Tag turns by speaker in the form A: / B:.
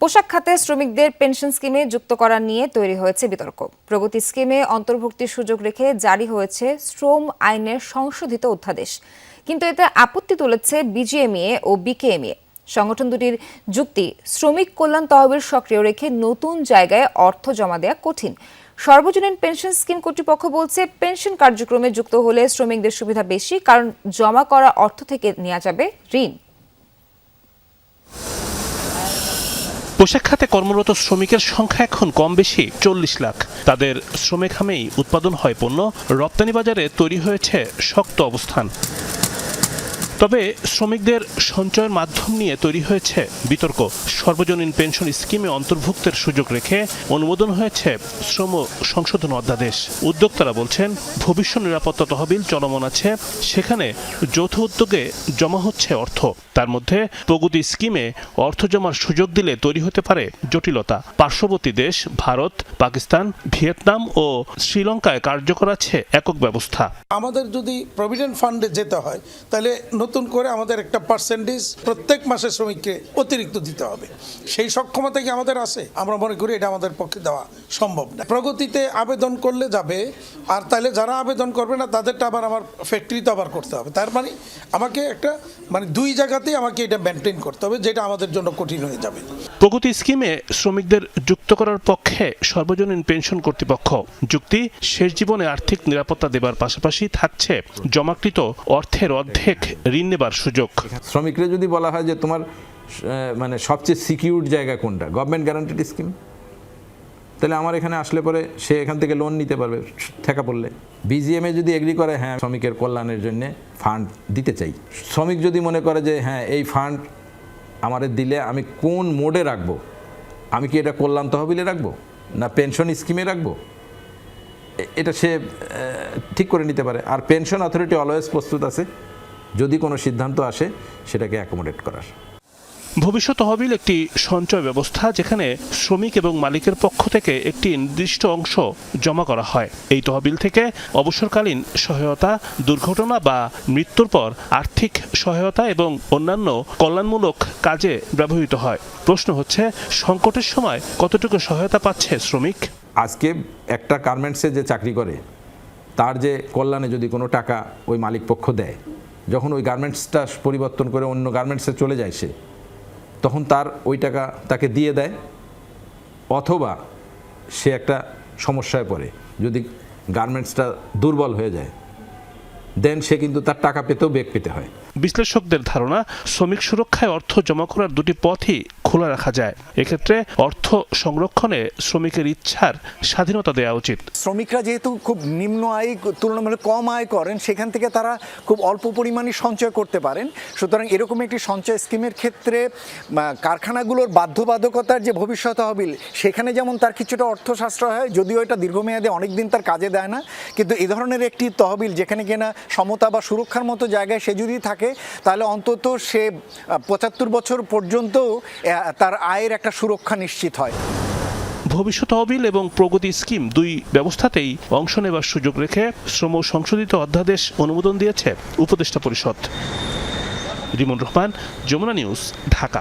A: পোশাক খাতে শ্রমিকদের পেনশন স্কিমে যুক্ত করা নিয়ে তৈরি হয়েছে বিতর্ক। প্রগতি স্কিমে অন্তর্ভুক্তির সুযোগ রেখে জারি হয়েছে শ্রম আইনের সংশোধিত অধ্যাদেশ। কিন্তু এতে আপত্তি তুলেছে বিজিএমইএ ও বিকেএমইএ। সংগঠন দুটির যুক্তি, শ্রমিক কল্যাণ তহবিল সক্রিয় রেখে নতুন জায়গায় অর্থ জমা দেওয়া কঠিন। সর্বজনীন পেনশন স্কিম কর্তৃপক্ষ বলছে পেনশন কার্যক্রমে যুক্ত হলে শ্রমিকদের সুবিধা বেশি, কারণ জমা করা অর্থ থেকে নেওয়া যাবে ঋণ।
B: পোশাক খাতে কর্মরত শ্রমিকের সংখ্যা এখন কম বেশি চল্লিশ লাখ। তাদের শ্রমে খামেই উৎপাদন হয় পণ্য রপ্তানি বাজারে তৈরি হয়েছে শক্ত অবস্থান। তবে শ্রমিকদের সঞ্চয়ের মাধ্যম নিয়ে তৈরি হয়েছে বিতর্ক। সর্বজনীন পেনশন স্কিমে অন্তর্ভুক্তের সুযোগ রেখে অনুমোদন হয়েছে শ্রম সংশোধন অধ্যাদেশ। উদ্যোক্তারা বলছেন, ভবিষ্যৎ নিরাপত্তা তহবিল চলমান আছে, সেখানে যৌথ উদ্যোগে জমা হচ্ছে অর্থ। তার মধ্যে প্রগতি স্কিমে অর্থ জমার সুযোগ দিলে তৈরি হতে পারে জটিলতা। পার্শ্ববর্তী দেশ ভারত, পাকিস্তান, ভিয়েতনাম ও শ্রীলঙ্কায় কার্যকর আছে একক ব্যবস্থা।
C: আমাদের যদি প্রভিডেন্ট ফান্ডে যেতে হয়, তাহলে নতুন করে আমাদের একটা পার্সেন্টেজ প্রত্যেক মাসে শ্রমিককে অতিরিক্ত দিতে হবে। সেই সক্ষমতা কি আমাদের আছে? আমরা মনে করি এটা আমাদের পক্ষে দেওয়া সম্ভব না। প্রগতিতে আবেদন করলে যাবে, আর তাহলে যারা আবেদন করবে না, তাদেরটা আবার আমার ফ্যাক্টরিতে আবার করতে হবে। তার মানে আমাকে একটা মানে দুই জায়গাতেই আমাকে এটা মেনটেন করতে হবে, যেটা আমাদের জন্য কঠিন হয়ে যাবে।
B: প্রগতি স্কিমে শ্রমিকদের যুক্ত করার পক্ষে সর্বজনীন পেনশন কর্তৃপক্ষ যুক্তি, শেষ জীবনে আর্থিক নিরাপত্তা দেবার পাশাপাশি থাকছে জমাকৃত অর্থের অর্ধেক ঋণ নেবার সুযোগ।
D: শ্রমিকরা যদি বলা হয় যে তোমার মানে সবচেয়ে সিকিউর জায়গা কোনটা? গভর্নমেন্ট গ্যারান্টিড স্কিম তাহলে আমার এখানে আসলে পরে সে এখান থেকে লোন নিতে পারবে, ঠেকা পড়লে। বিজিএমএ যদি এগ্রি করে হ্যাঁ শ্রমিকের কল্যাণের জন্য ফান্ড দিতে চাই। শ্রমিক যদি মনে করে যে হ্যাঁ এই ফান্ড আমাদের দিলে আমি কোন মোডে রাখব? আমি কি এটা কল্যাণ তহবিলে রাখব? না পেনশন স্কিমে রাখব? এটা সে ঠিক করে নিতে পারে। আর পেনশন অথরিটি অলওয়েজ প্রস্তুত আছে। যদি কোনো সিদ্ধান্ত আসে সেটাকে অ্যাকোমোডেট করার।
B: ভবিষ্যৎ তহবিল একটি সঞ্চয় ব্যবস্থা যেখানে শ্রমিক এবং মালিকের পক্ষ থেকে একটি নির্দিষ্ট অংশ জমা করা হয়। এই তহবিল থেকে অবসরকালীন সহায়তা দুর্ঘটনা বা মৃত্যুর পর আর্থিক সহায়তা এবং অন্যান্য কল্যাণমূলক কাজে ব্যবহৃত হয়। প্রশ্ন হচ্ছে সংকটের সময় কতটুকু সহায়তা পাচ্ছে শ্রমিক?
D: আজকে একটা গার্মেন্টসে যে চাকরি করে তার যে কল্যাণে যদি কোনো টাকা ওই মালিক পক্ষ দেয় যখন ওই গার্মেন্টসটা পরিবর্তন করে অন্য গার্মেন্টসে চলে যায় সে, তখন তার ওই টাকা তাকে দিয়ে দেয়, অথবা সে একটা সমস্যায় পড়ে। যদি গার্মেন্টসটা দুর্বল হয়ে যায় দেন সে কিন্তু তার টাকা পেতেও বেগ পেতে হয়।
B: বিশ্লেষকদের ধারণা, শ্রমিক সুরক্ষায় অর্থ জমা করার দুটি পথই খোলা রাখা যায়। এক্ষেত্রে অর্থ সংরক্ষণে শ্রমিকের ইচ্ছার স্বাধীনতা দেওয়া উচিত।
E: শ্রমিকরা যেহেতু খুব নিম্ন আয়, তুলনামূলক কম আয় করেন, সেখান থেকে তারা খুব অল্প পরিমাণে সঞ্চয় করতে পারেন। সুতরাং এরকম একটি সঞ্চয় স্কিমের ক্ষেত্রে কারখানাগুলোর বাধ্যবাধকতার যে ভবিষ্যৎ তহবিল, সেখানে যেমন তার কিছুটা অর্থ সাশ্রয় হয়, যদিও এটা দীর্ঘমেয়াদে অনেক দিন তার কাজে দেয় না। কিন্তু এ ধরনের একটি তহবিল, যেখানে কিনা সমতা বা সুরক্ষার মতো জায়গায় সে যদি থাকে তাহলে অন্তত সে পঁচাত্তর বছর পর্যন্ত তার আয়ের একটা সুরক্ষা নিশ্চিত হয়।
B: ভবিষ্যৎ তহবিল এবং প্রগতি স্কিম দুই ব্যবস্থাতেই অংশ নেবার সুযোগ রেখে শ্রম সংশোধিত অধ্যাদেশ অনুমোদন দিয়েছে উপদেষ্টা পরিষদ। রিমন রহমান, যমুনা নিউজ, ঢাকা।